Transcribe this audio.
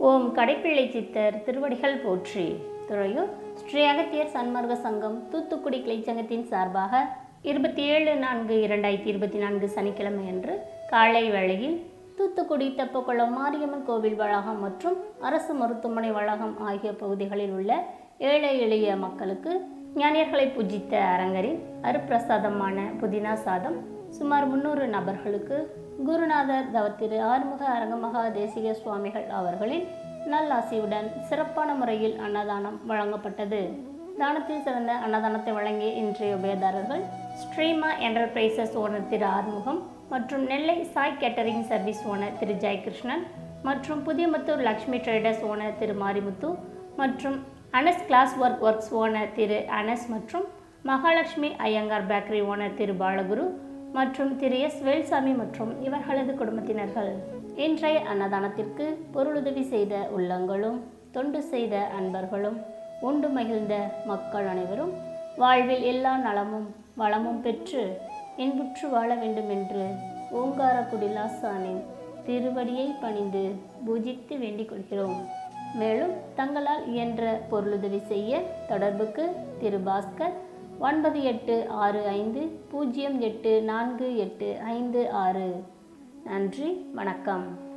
ஓம் கடைப்பிள்ளை சித்தர் திருவடிகள் போற்றி. துறையூர் ஸ்ரீ அகத்தியர் சன்மார்க்க சங்கம் தூத்துக்குடி கிளைச்சங்கத்தின் சார்பாக இருபத்தி ஏழு நான்கு இரண்டாயிரத்தி இருபத்தி நான்கு சனிக்கிழமை அன்று காலை வேளையில் தூத்துக்குடி தெப்பக்குளம் மாரியம்மன் கோவில் வளாகம் மற்றும் அரசு மருத்துவமனை வளாகம் ஆகிய பகுதிகளில் உள்ள ஏழை எளிய மக்களுக்கு ஞானியர்களை பூஜித்த அரங்கரின் அருப்பிரசாதமான புதினா சாதம் சுமார் முன்னூறு நபர்களுக்கு குருநாதர் தவத்திரு ஆறுமுக அரங்கமகா தேசிக சுவாமிகள் அவர்களின் நல்லாசியுடன் சிறப்பான முறையில் அன்னதானம் வழங்கப்பட்டது. தானத்தில் சிறந்த அன்னதானத்தை வழங்கிய இன்றைய உபயதாரர்கள் ஸ்ரீமா என்டர்பிரைசஸ் ஓனர் திரு ஆறுமுகம் மற்றும் Nellai Sai catering service owner திரு ஜெயகிருஷ்ணன் மற்றும் புதியமுத்தூர் லக்ஷ்மி ட்ரேடர்ஸ் ஓனர் திரு மாரிமுத்து மற்றும் Anas glass work works owner திரு அனஸ் மற்றும் மகாலட்சுமி ஐயங்கார் பேக்கரி ஓனர் திரு பாலகுரு மற்றும் திரு எஸ் வேல்சாமி மற்றும் இவர்களது குடும்பத்தினர்கள். இன்றைய அன்னதானத்திற்கு பொருளுதவி செய்த உள்ளங்களும் தொண்டு செய்த அன்பர்களும் உண்டு மகிழ்ந்த மக்கள் அனைவரும் வாழ்வில் எல்லா நலமும் வளமும் பெற்று இன்புற்று வாழ வேண்டும் என்று ஓங்காரக்குடி லாசானின் திருவடியை பணிந்து பூஜித்து வேண்டிக் கொள்கிறோம். மேலும் தங்களால் இயன்ற பொருளுதவி செய்ய தொடர்புக்கு திரு பாஸ்கர் ஒன்பது எட்டு ஆறு ஐந்து பூஜ்ஜியம் எட்டு நான்கு எட்டு ஐந்து ஆறு. நன்றி வணக்கம்.